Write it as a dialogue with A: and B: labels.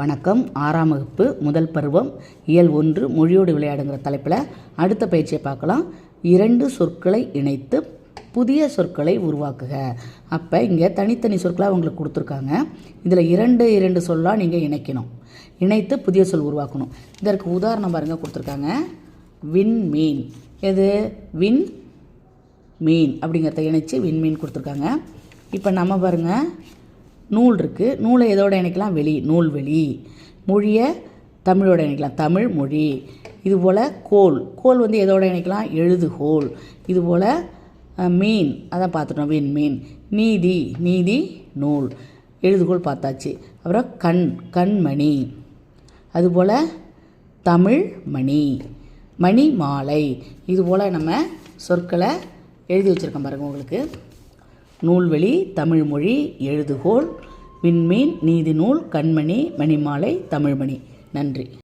A: வணக்கம். ஆறாம் வகுப்பு முதல் பருவம் இயல் ஒன்று மொழியோடு விளையாடுங்கிற தலைப்பில் அடுத்த பயிற்சியை பார்க்கலாம். இரண்டு சொற்களை இணைத்து புதிய சொற்களை உருவாக்குக. அப்போ இங்கே தனித்தனி சொற்களாக உங்களுக்கு கொடுத்துருக்காங்க. இதில் இரண்டு இரண்டு சொல்லாக நீங்கள் இணைக்கணும். இணைத்து புதிய சொல் உருவாக்கணும். இதற்கு உதாரணம் பாருங்கள் கொடுத்துருக்காங்க. விண்மீன் எது? விண் மீன். அப்படிங்கிறத இணைச்சி விண்மீன் கொடுத்துருக்காங்க. இப்போ நம்ம பாருங்க நூல் இருக்குது நூலை எதோட இணைக்கலாம்? வெளி நூல் வெளி. மொழியை தமிழோட இணைக்கலாம். தமிழ் மொழி. இதுபோல் கோல். கோல் வந்து எதோட இணைக்கலாம்? எழுதுகோல் இதுபோல் மீன். அதான் பார்த்துட்டோம் வின் மீன். நீதி. நீதி நூல். எழுதுகோல் பார்த்தாச்சு. அப்புறம் கண். கண்மணி. அதுபோல் தமிழ் மணி. மணி மாலை இதுபோல் நம்ம சொற்களை எழுதி வச்சுருக்கோம் பாருங்கள் உங்களுக்கு. நூல்வெளி தமிழ்மொழி எழுதுகோல் விண்மீன் நீதிநூல் கண்மணி மணிமாலை தமிழ்மணி. நன்றி.